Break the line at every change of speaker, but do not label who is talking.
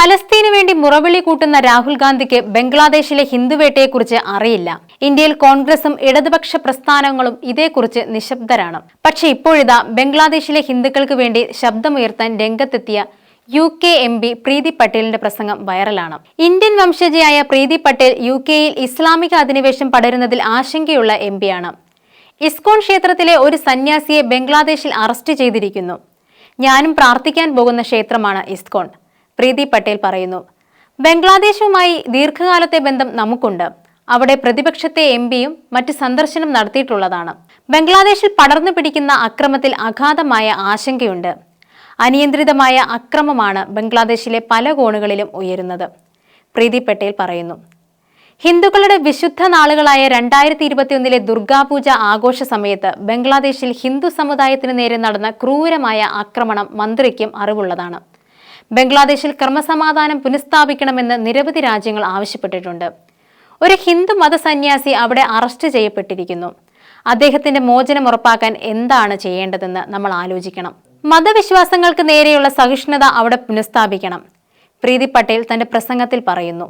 പലസ്തീനു വേണ്ടി മുറവിളി കൂട്ടുന്ന രാഹുൽ ഗാന്ധിക്ക് ബംഗ്ലാദേശിലെ ഹിന്ദുവേട്ടയെക്കുറിച്ച് അറിയില്ല. ഇന്ത്യയിൽ കോൺഗ്രസും ഇടതുപക്ഷ പ്രസ്ഥാനങ്ങളും ഇതേക്കുറിച്ച് നിശബ്ദരാണ്. പക്ഷെ ഇപ്പോഴിതാ ബംഗ്ലാദേശിലെ ഹിന്ദുക്കൾക്ക് വേണ്ടി ശബ്ദമുയർത്താൻ രംഗത്തെത്തിയ U K M P Priti പട്ടേലിന്റെ പ്രസംഗം വൈറലാണ്. ഇന്ത്യൻ വംശജയായ പ്രീതി പട്ടേൽ യു കെയിൽ ഇസ്ലാമിക അധിനിവേശം പടരുന്നതിൽ ആശങ്കയുള്ള എം പിയാണ് ഇസ്കോൺ ക്ഷേത്രത്തിലെ ഒരു സന്യാസിയെ ബംഗ്ലാദേശിൽ അറസ്റ്റ് ചെയ്തിരിക്കുന്നു. ഞാനും പ്രാർത്ഥിക്കാൻ പോകുന്ന ക്ഷേത്രമാണ് ഇസ്കോൺ. പ്രീതി പട്ടേൽ പറയുന്നു. ബംഗ്ലാദേശുമായി ദീർഘകാലത്തെ ബന്ധം നമുക്കുണ്ട്. അവിടെ പ്രതിപക്ഷത്തെ എം പിയും മറ്റ് സന്ദർശനം നടത്തിയിട്ടുള്ളതാണ്. ബംഗ്ലാദേശിൽ പടർന്നു പിടിക്കുന്ന അക്രമത്തിൽ അഗാധമായ ആശങ്കയുണ്ട്. അനിയന്ത്രിതമായ അക്രമമാണ് ബംഗ്ലാദേശിലെ പല കോണുകളിലും ഉയരുന്നത്. പ്രീതി പട്ടേൽ പറയുന്നു. ഹിന്ദുക്കളുടെ വിശുദ്ധ നാളുകളായ രണ്ടായിരത്തി ഇരുപത്തിയൊന്നിലെ ദുർഗാപൂജ ആഘോഷ സമയത്ത് ബംഗ്ലാദേശിൽ ഹിന്ദു സമുദായത്തിന് നേരെ നടന്ന ക്രൂരമായ ആക്രമണം മന്ത്രിക്കും അറിവുള്ളതാണ്. ബംഗ്ലാദേശിൽ ക്രമസമാധാനം പുനഃസ്ഥാപിക്കണമെന്ന് നിരവധി രാജ്യങ്ങൾ ആവശ്യപ്പെട്ടിട്ടുണ്ട്. ഒരു ഹിന്ദു മതസന്യാസി അവിടെ അറസ്റ്റ് ചെയ്യപ്പെട്ടിരിക്കുന്നു. അദ്ദേഹത്തിന്റെ മോചനം ഉറപ്പാക്കാൻ എന്താണ് ചെയ്യേണ്ടതെന്ന് നമ്മൾ ആലോചിക്കണം. മതവിശ്വാസങ്ങൾക്ക് നേരെയുള്ള സഹിഷ്ണുത അവിടെ പുനഃസ്ഥാപിക്കണം. പ്രീതി പട്ടേൽ തന്റെ പ്രസംഗത്തിൽ പറയുന്നു.